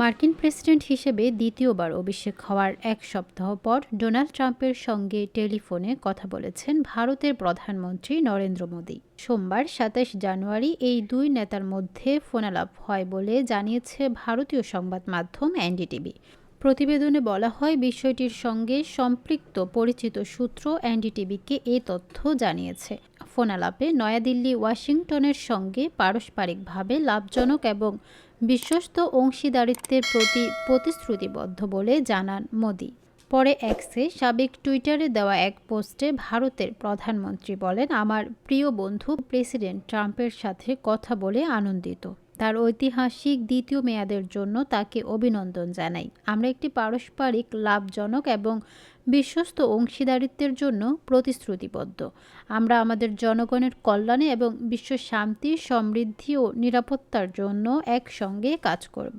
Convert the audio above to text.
মার্কিন প্রেসিডেন্ট হিসেবে দ্বিতীয়বার অভিষেক হওয়ার এক সপ্তাহ পর ডোনাল্ড ট্রাম্পের সঙ্গে টেলিফোনে কথা বলেছেন ভারতের প্রধানমন্ত্রী নরেন্দ্র মোদী। সোমবার সাতাশ জানুয়ারি এই দুই নেতার মধ্যে ফোনালাপ হয় বলে জানিয়েছে ভারতীয় সংবাদ মাধ্যম এনডিটিভি। প্রতিবেদনে বলা হয়, বিষয়টির সঙ্গে সম্পৃক্ত পরিচিত সূত্র এনডিটিভিকে এ তথ্য জানিয়েছে। ফোনালাপে নয়াদিল্লি, ওয়াশিংটনের সঙ্গে পারস্পরিকভাবে লাভজনক এবং বিশ্বস্ত অংশীদারিত্বের প্রতি প্রতিশ্রুতিবদ্ধ বলে জানান মোদি। পরে এক্সে সাবেক টুইটারে দেওয়া এক পোস্টে ভারতের প্রধানমন্ত্রী বলেন, আমার প্রিয় বন্ধু, প্রেসিডেন্ট ট্রাম্পের সাথে কথা বলে আনন্দিত। তার ঐতিহাসিক দ্বিতীয় মেয়াদের জন্য তাকে অভিনন্দন জানাই। আমরা একটি পারস্পরিক লাভজনক এবং বিশ্বস্ত অংশীদারিত্বের জন্য প্রতিশ্রুতিবদ্ধ। আমরা আমাদের জনগণের কল্যাণে এবং বিশ্ব শান্তি, সমৃদ্ধি ও নিরাপত্তার জন্য একসঙ্গে কাজ করব।